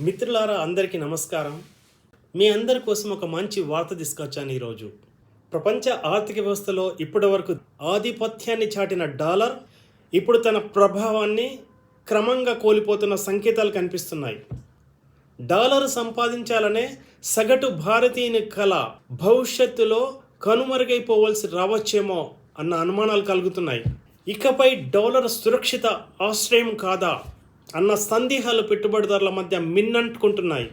మిత్రులారా అందరికీ నమస్కారం. మీ అందరి కోసం ఒక మంచి వార్త తీసుకొచ్చాను ఈరోజు. ప్రపంచ ఆర్థిక వ్యవస్థలో ఇప్పటి వరకు ఆధిపత్యాన్ని చాటిన డాలర్ ఇప్పుడు తన ప్రభావాన్ని క్రమంగా కోల్పోతున్న సంకేతాలు కనిపిస్తున్నాయి. డాలర్ సంపాదించాలనే సగటు భారతీయుని కళ భవిష్యత్తులో కనుమరుగైపోవలసి రావచ్చేమో అన్న అనుమానాలు కలుగుతున్నాయి. ఇకపై డాలర్ సురక్షిత ఆశ్రయం కాదా? అన్న సందేహాలు పెట్టుబడిదారుల మధ్య మిన్నంటుకుంటున్నాయి.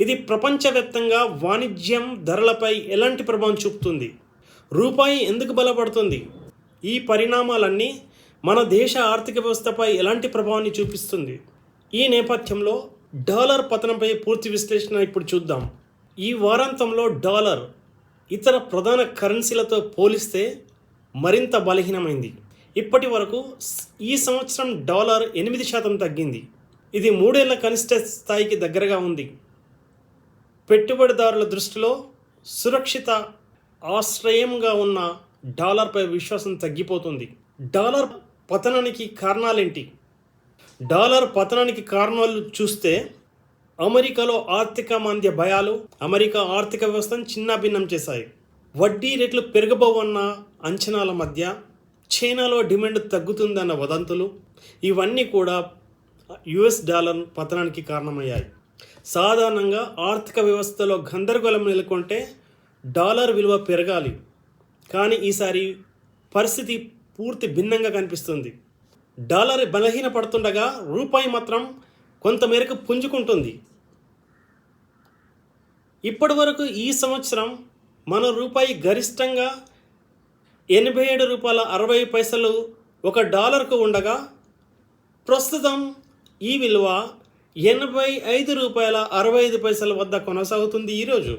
ఇది ప్రపంచవ్యాప్తంగా వాణిజ్యం ధరలపై ఎలాంటి ప్రభావం చూపుతుంది? రూపాయి ఎందుకు బలపడుతుంది? ఈ పరిణామాలన్నీ మన దేశ ఆర్థిక వ్యవస్థపై ఎలాంటి ప్రభావాన్ని చూపిస్తుంది? ఈ నేపథ్యంలో డాలర్ పతనంపై పూర్తి విశ్లేషణ ఇప్పుడు చూద్దాం. ఈ వారాంతంలో డాలర్ ఇతర ప్రధాన కరెన్సీలతో పోలిస్తే మరింత బలహీనమైంది. ఇప్పటి వరకు ఈ సంవత్సరం డాలర్ ఎనిమిది శాతం తగ్గింది. ఇది మూడేళ్ళ కనిష్ట స్థాయికి దగ్గరగా ఉంది. పెట్టుబడిదారుల దృష్టిలో సురక్షిత ఆశ్రయంగా ఉన్న డాలర్పై విశ్వాసం తగ్గిపోతుంది. డాలర్ పతనానికి కారణాలేంటి? డాలర్ పతనానికి కారణాలు చూస్తే అమెరికాలో ఆర్థిక మాంద్య భయాలు అమెరికా ఆర్థిక వ్యవస్థను చిన్నాభిన్నం చేశాయి. వడ్డీ రేట్లు పెరగబోవన్న అంచనాల మధ్య చైనాలో డిమాండ్ తగ్గుతుందన్న వదంతులు ఇవన్నీ కూడా యుఎస్ డాలర్ పతనానికి కారణమయ్యాయి. సాధారణంగా ఆర్థిక వ్యవస్థలో గందరగోళం నెలకొంటే డాలర్ విలువ పెరగాలి. కానీ ఈసారి పరిస్థితి పూర్తి భిన్నంగా కనిపిస్తుంది. డాలర్ బలహీన పడుతుండగా రూపాయి మాత్రం కొంతమేరకు పుంజుకుంటుంది. ఇప్పటి వరకు ఈ సంవత్సరం మన రూపాయి గరిష్టంగా ఎనభై ఏడు రూపాయల అరవై పైసలు ఒక డాలర్కు ఉండగా ప్రస్తుతం ఈ విలువ ఎనభై ఐదు రూపాయల అరవై ఐదు పైసల వద్ద కొనసాగుతుంది ఈరోజు.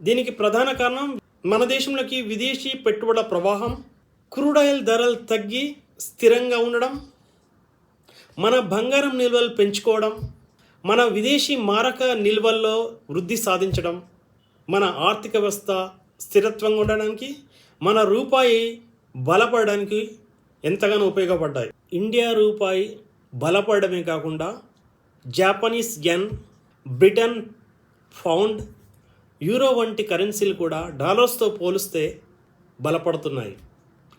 దీనికి ప్రధాన కారణం మన దేశంలోకి విదేశీ పెట్టుబడుల ప్రవాహం క్రూడ్ ఆయిల్ ధరలు తగ్గి స్థిరంగా ఉండడం మన బంగారం నిల్వలు పెంచుకోవడం మన విదేశీ మారక నిల్వల్లో వృద్ధి సాధించడం మన ఆర్థిక వ్యవస్థ స్థిరత్వంగా ఉండడానికి మన రూపాయి బలపడడానికి ఎంతగానో ఉపయోగపడ్డాయి. ఇండియా రూపాయి బలపడమే కాకుండా Japanese yen Britain pound euro వంటి కరెన్సీలు కూడా డాలర్స్తో పోలిస్తే బలపడుతున్నాయి.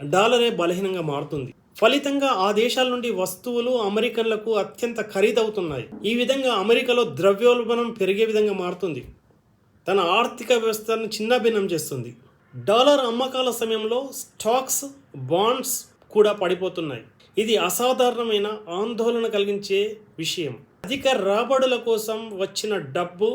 డాలరే బలహీనంగా మారుతుంది. ఫలితంగా ఆ దేశాల నుండి వస్తువులు అమెరికన్లకు అత్యంత ఖరీదవుతున్నాయి. ఈ విధంగా అమెరికాలో ద్రవ్యోల్బణం పెరిగే విధంగా మారుతుంది. తన ఆర్థిక వ్యవస్థను చిన్నభిన్నం చేస్తుంది. డాలర్ అమ్మకాల సమయంలో స్టాక్స్ బాండ్స్ కూడా పడిపోతున్నాయి. ఇది అసాధారణమైన ఆందోళన కలిగించే విషయం. అధిక రాబడుల కోసం వచ్చిన డబ్బు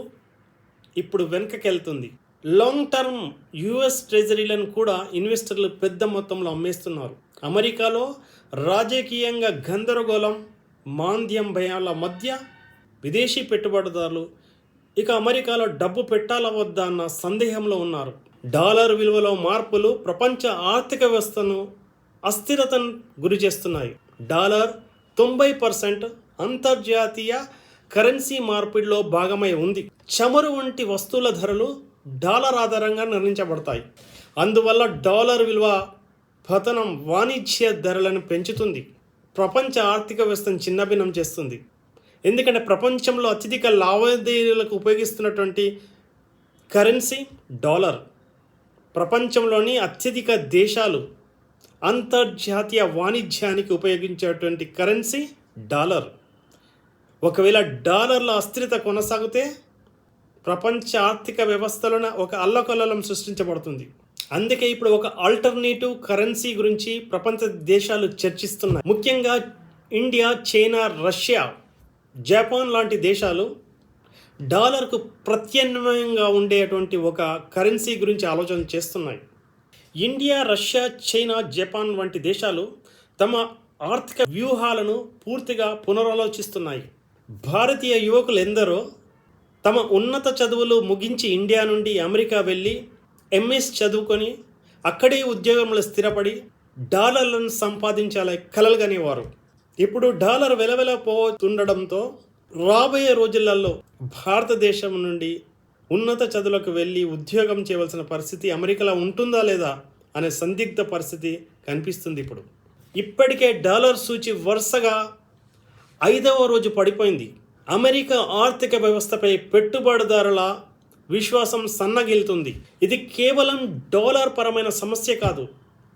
ఇప్పుడు వెనకకెళ్తుంది. లాంగ్ టర్మ్ యుఎస్ ట్రెజరీలను కూడా ఇన్వెస్టర్లు పెద్ద మొత్తంలో అమ్మేస్తున్నారు. అమెరికాలో రాజకీయంగా గందరగోళం మాంద్యం భయాల మధ్య విదేశీ పెట్టుబడిదారులు ఇక అమెరికాలో డబ్బు పెట్టాలా వద్దా అన్న సందేహంలో ఉన్నారు. డాలర్ విలువలో మార్పులు ప్రపంచ ఆర్థిక వ్యవస్థను అస్థిరతను గురి చేస్తున్నాయి. డాలర్ తొంభై పర్సెంట్ అంతర్జాతీయ కరెన్సీ మార్పిడిలో భాగమై ఉంది. చమురు వంటి వస్తువుల ధరలు డాలర్ ఆధారంగా నిర్ణయించబడతాయి. అందువల్ల డాలర్ విలువ పతనం వాణిజ్య ధరలను పెంచుతుంది. ప్రపంచ ఆర్థిక వ్యవస్థను చిన్నభిన్నం చేస్తుంది. ఎందుకంటే ప్రపంచంలో అత్యధిక లావాదేవీలకు ఉపయోగిస్తున్నటువంటి కరెన్సీ డాలర్. ప్రపంచంలోని అత్యధిక దేశాలు అంతర్జాతీయ వాణిజ్యానికి ఉపయోగించేటువంటి కరెన్సీ డాలర్. ఒకవేళ డాలర్ల అస్థిరత కొనసాగితే ప్రపంచ ఆర్థిక వ్యవస్థలను ఒక అల్లకల్లం సృష్టించబడుతుంది. అందుకే ఇప్పుడు ఒక ఆల్టర్నేటివ్ కరెన్సీ గురించి ప్రపంచ దేశాలు చర్చిస్తున్నాయి. ముఖ్యంగా ఇండియా చైనా రష్యా జపాన్ లాంటి దేశాలు డాలర్కు ప్రత్యామ్నాయంగా ఉండేటువంటి ఒక కరెన్సీ గురించి ఆలోచన చేస్తున్నాయి. ఇండియా రష్యా చైనా జపాన్ వంటి దేశాలు తమ ఆర్థిక వ్యూహాలను పూర్తిగా పునరాలోచిస్తున్నాయి. భారతీయ యువకులు ఎందరో తమ ఉన్నత చదువులు ముగించి ఇండియా నుండి అమెరికా వెళ్ళి ఎంఎస్ చదువుకొని అక్కడే ఉద్యోగంలో స్థిరపడి డాలర్లను సంపాదించాలని కలలుగనేవారు. ఇప్పుడు డాలర్ వెలవెలపోతుండడంతో రాబోయే రోజులలో భారతదేశం నుండి ఉన్నత చదువులకు వెళ్ళి ఉద్యోగం చేయవలసిన పరిస్థితి అమెరికాలో ఉంటుందా లేదా అనే సందిగ్ధ పరిస్థితి కనిపిస్తుంది ఇప్పుడు. ఇప్పటికే డాలర్ సూచి వరుసగా ఐదవ రోజు పడిపోయింది. అమెరికా ఆర్థిక వ్యవస్థపై పెట్టుబడిదారుల విశ్వాసం సన్నగిల్లుతుంది. ఇది కేవలం డాలర్ పరమైన సమస్య కాదు.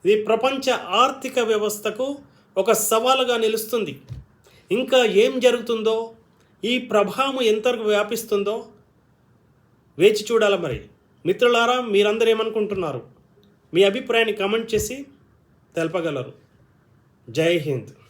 ఇది ప్రపంచ ఆర్థిక వ్యవస్థకు ఒక సవాలుగా నిలుస్తుంది. ఇంకా ఏం జరుగుతుందో ఈ ప్రభావం ఎంతవరకు వ్యాపిస్తుందో వేచి చూడాలి మరి. మిత్రులారా మీరందరూ ఏమనుకుంటున్నారు? మీ అభిప్రాయాన్ని కామెంట్ చేసి తెలపగలరు. జై హింద్.